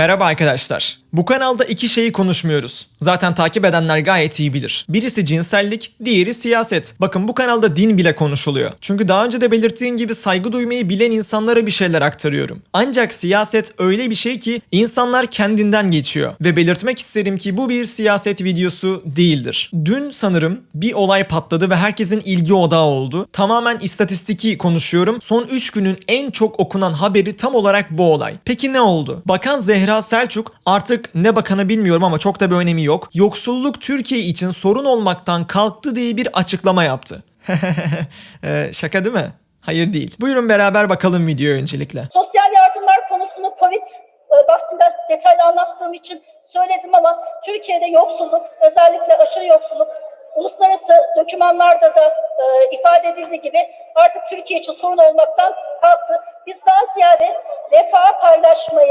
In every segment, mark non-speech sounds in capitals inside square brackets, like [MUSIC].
Merhaba arkadaşlar. Bu kanalda iki şeyi konuşmuyoruz. Zaten takip edenler gayet iyi bilir. Birisi cinsellik, diğeri siyaset. Bakın bu kanalda din bile konuşuluyor. Çünkü daha önce de belirttiğim gibi saygı duymayı bilen insanlara bir şeyler aktarıyorum. Ancak siyaset öyle bir şey ki insanlar kendinden geçiyor. Ve belirtmek isterim ki bu bir siyaset videosu değildir. Dün sanırım bir olay patladı ve herkesin ilgi odağı oldu. Tamamen istatistiki konuşuyorum. Son 3 günün en çok okunan haberi tam olarak bu olay. Peki ne oldu? Bakan Zehra Selçuk artık ne bakanı bilmiyorum ama çok da bir önemi yok. Yoksulluk Türkiye için sorun olmaktan kalktı diye bir açıklama yaptı. [LAUGHS] Ee, şaka değil mi? Hayır değil. Buyurun beraber bakalım videoya öncelikle. Sosyal yardımlar konusunu Covid e, bahsinde detaylı anlattığım için söyledim ama Türkiye'de yoksulluk, özellikle aşırı yoksulluk uluslararası dokümanlarda da e, ifade edildiği gibi artık Türkiye için sorun olmaktan kalktı. Biz daha ziyade refah paylaşmayı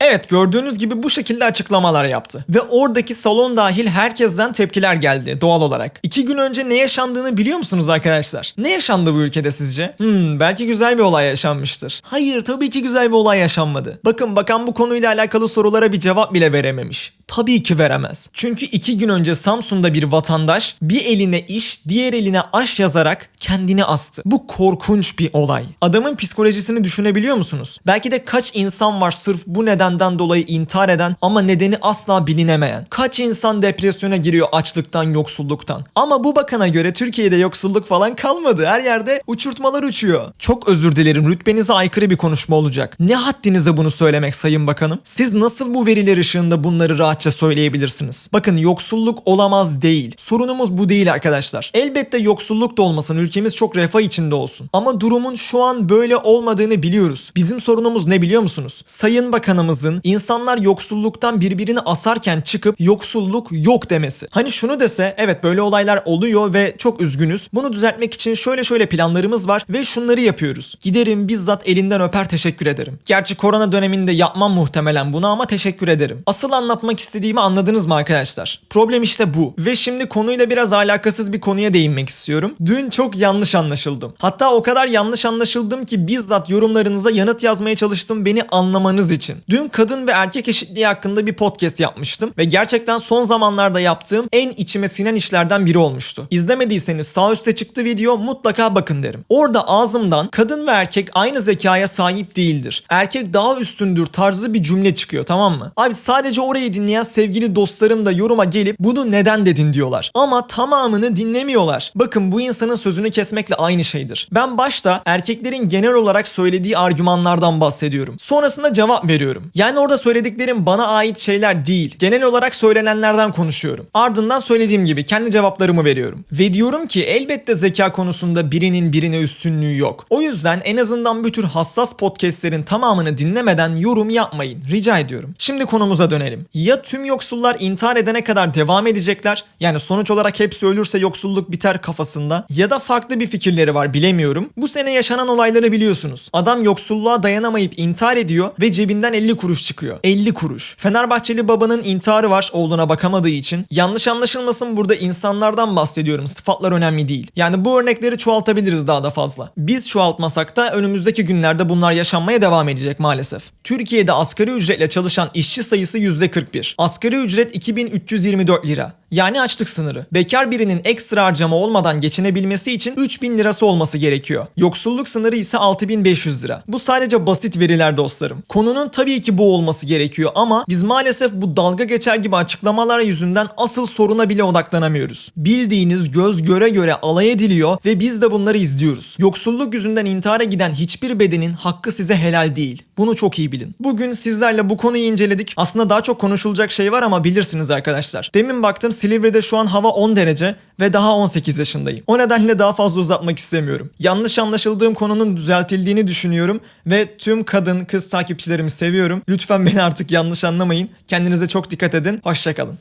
Evet gördüğünüz gibi bu şekilde açıklamalar yaptı. Ve oradaki salon dahil herkesten tepkiler geldi doğal olarak. İki gün önce ne yaşandığını biliyor musunuz arkadaşlar? Ne yaşandı bu ülkede sizce? Hmm belki güzel bir olay yaşanmıştır. Hayır tabii ki güzel bir olay yaşanmadı. Bakın bakan bu konuyla alakalı sorulara bir cevap bile verememiş. Tabii ki veremez. Çünkü iki gün önce Samsun'da bir vatandaş bir eline iş, diğer eline aş yazarak kendini astı. Bu korkunç bir olay. Adamın psikolojisini düşünebiliyor musunuz? Belki de kaç insan var sırf bu nedenden dolayı intihar eden ama nedeni asla bilinemeyen. Kaç insan depresyona giriyor açlıktan, yoksulluktan. Ama bu bakana göre Türkiye'de yoksulluk falan kalmadı. Her yerde uçurtmalar uçuyor. Çok özür dilerim rütbenize aykırı bir konuşma olacak. Ne haddinize bunu söylemek Sayın Bakanım? Siz nasıl bu veriler ışığında bunları rahatça söyleyebilirsiniz? Bakın yoksulluk olamaz değil. Sorunumuz bu değil arkadaşlar. Elbette yoksulluk da olmasın. Ülkemiz çok refah içinde olsun. Ama durumun şu an böyle olmadığını biliyoruz. Bizim sorunumuz ne biliyor musunuz? Sayın Bakanımızın insanlar yoksulluktan birbirini asarken çıkıp yoksulluk yok demesi. Hani şunu dese evet böyle olaylar oluyor ve çok üzgünüz. Bunu düzeltmek için şöyle şöyle planlarımız var ve şunları yapıyoruz. Giderim bizzat elinden öper teşekkür ederim. Gerçi korona döneminde yapmam muhtemelen bunu ama teşekkür ederim. Asıl anlatmak istediğimi anladınız mı arkadaşlar? Problem işte bu. Ve şimdi konuyla biraz alakasız bir konuya değinmek istiyorum. Dün çok yanlış anlaşıldım. Hatta o kadar yanlış anlaşıldım ki bizzat yorumlarınıza yanıt yazmaya çalıştım beni anlamanız için. Dün kadın ve erkek eşitliği hakkında bir podcast yapmıştım ve gerçekten son zamanlarda yaptığım en içime sinen işlerden biri olmuştu. İzlemediyseniz sağ üstte çıktı video mutlaka bakın derim. Orada ağzımdan kadın ve erkek aynı zekaya sahip değildir. Erkek daha üstündür tarzı bir cümle çıkıyor tamam mı? Abi sadece orayı dinleyen sevgili dostlarım da yoruma gelip bunu neden dedin diyorlar. Ama tamamını dinlemiyorlar. Bakın bu insanın sözünü kesmekle aynı şeydir. Ben başta erkeklerin genel olarak söylediği argümanlardan bahsediyorum. Sonrasında cevap veriyorum. Yani orada söylediklerim bana ait şeyler değil. Genel olarak söylenenlerden konuşuyorum. Ardından söylediğim gibi kendi cevaplarımı veriyorum. Ve diyorum ki elbette zeka konusunda birinin birine üstünlüğü yok. O yüzden en azından bu tür hassas podcastlerin tamamını dinlemeden yorum yapmayın. Rica ediyorum. Şimdi konumuza dönelim. Ya tüm yoksullar intihar edene kadar devam edecekler? Yani sonuç olarak hepsi ölürse yoksulluk biter kafasında. Ya da farklı bir fikirleri var bilemiyorum. Bu sene yaşanan olayları biliyorsunuz. Adam yoksulluğa dayanamayıp intihar ediyor ve cebinden 50 kuruş çıkıyor. 50 kuruş. Fenerbahçeli babanın intiharı var oğluna bakamadığı için. Yanlış anlaşılmasın burada insanlardan bahsediyorum. Sıfatlar önemli değil. Yani bu örnekleri çoğaltabiliriz daha da fazla. Biz çoğaltmasak da önümüzdeki günlerde bunlar yaşanmaya devam edecek maalesef. Türkiye'de asgari ücretle çalışan işçi sayısı %41. Asgari ücret 2324 lira. Yani açlık sınırı. Bekar birinin ekstra harcama olmadan geçinebilmesi için 3000 lirası olması gerekiyor. Yoksulluk sınırı ise 6500 lira. Bu sadece basit veriler dostlarım. Konunun tabii ki bu olması gerekiyor ama biz maalesef bu dalga geçer gibi açıklamalar yüzünden asıl soruna bile odaklanamıyoruz. Bildiğiniz göz göre göre alay ediliyor ve biz de bunları izliyoruz. Yoksulluk yüzünden intihara giden hiçbir bedenin hakkı size helal değil. Bunu çok iyi bilin. Bugün sizlerle bu konuyu inceledik. Aslında daha çok konuşulacak şey var ama bilirsiniz arkadaşlar. Demin baktım Silivri'de şu an hava 10 derece ve daha 18 yaşındayım. O nedenle daha fazla uzatmak istemiyorum. Yanlış anlaşıldığım konunun düzeltildiğini düşünüyorum ve tüm kadın kız takipçilerimi seviyorum. Lütfen beni artık yanlış anlamayın. Kendinize çok dikkat edin. Hoşçakalın.